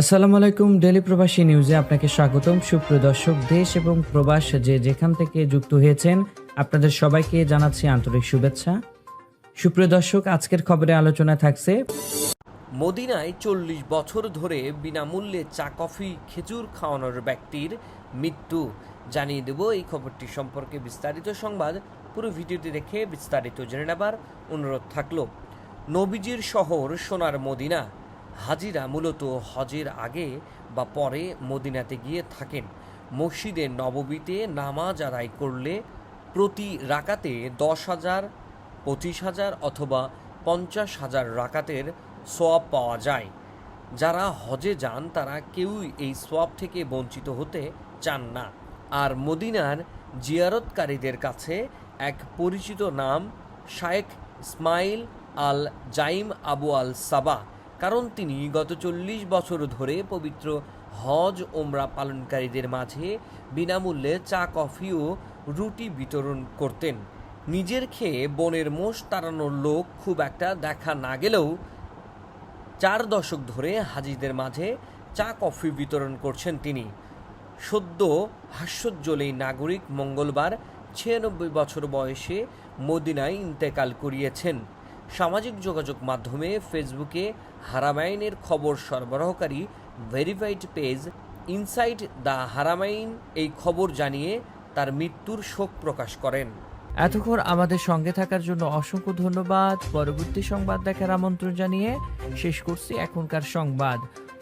আসসালামু আলাইকুম ডেলি প্রবাসী নিউজে আপনাকে স্বাগতম। সুপ্রিয় দর্শক, দেশ এবং প্রবাস যে যেখান থেকে যুক্ত হয়েছেন, আপনাদের সবাইকে জানাচ্ছি আন্তরিক শুভেচ্ছা। সুপ্রিয় দর্শক, আজকের খবরে আলোচনা থাকছে মদিনায় চল্লিশ বছর ধরে বিনামূল্যে চা, কফি, খেজুর খাওয়ানোর ব্যক্তির মৃত্যু। জানিয়ে দেব এই খবরটি সম্পর্কে বিস্তারিত সংবাদ। পুরো ভিডিওটি দেখে বিস্তারিত জেনে নেবার অনুরোধ থাকল। নবীজির শহর সোনার মদিনা। হাজিরা মূলত হজের আগে বা পরে মদিনাতে গিয়ে থাকেন। মসজিদের নববীতে নামাজ আদায় করলে প্রতি রাকাতে দশ হাজার, পঁচিশ হাজার অথবা পঞ্চাশ হাজার রাকাতের সোয়াব পাওয়া যায়। যারা হজে যান, তারা কেউই এই সোয়াব থেকে বঞ্চিত হতে চান না। আর মদিনার জিয়ারতকারীদের কাছে এক পরিচিত নাম, শায়েখ ইসমাইল আল জাইম আবু আল সাবা কারণ তিনি গত চল্লিশ বছর ধরে পবিত্র হজ ওমরা পালনকারীদের মাঝে বিনামূল্যে চা, কফি ও রুটি বিতরণ করতেন। নিজের খেয়ে বনের মোষ তাড়ানোর লোক খুব একটা দেখা না গেলেও চার দশক ধরে হাজিদের মাঝে চা, কফি বিতরণ করছেন তিনি। সদ্য হাস্যোজ্জ্বল এই নাগরিক মঙ্গলবার ছিয়ানব্বই বছর বয়সে মদিনায় ইন্তেকাল করিয়েছেন। সামাজিক যোগাযোগ মাধ্যমে ফেসবুকে হারামাইনের খবর সরবরাহকারী verified page insight the Haramain এই খবর জানিয়ে তার মৃত্যুর শোক প্রকাশ করেন। এতক্ষণ আমাদের সঙ্গে থাকার জন্য অসংখ্য ধন্যবাদ। পরবর্তী সংবাদ দেখার আমন্ত্রণ জানিয়ে শেষ করছি এখনকার সংবাদ।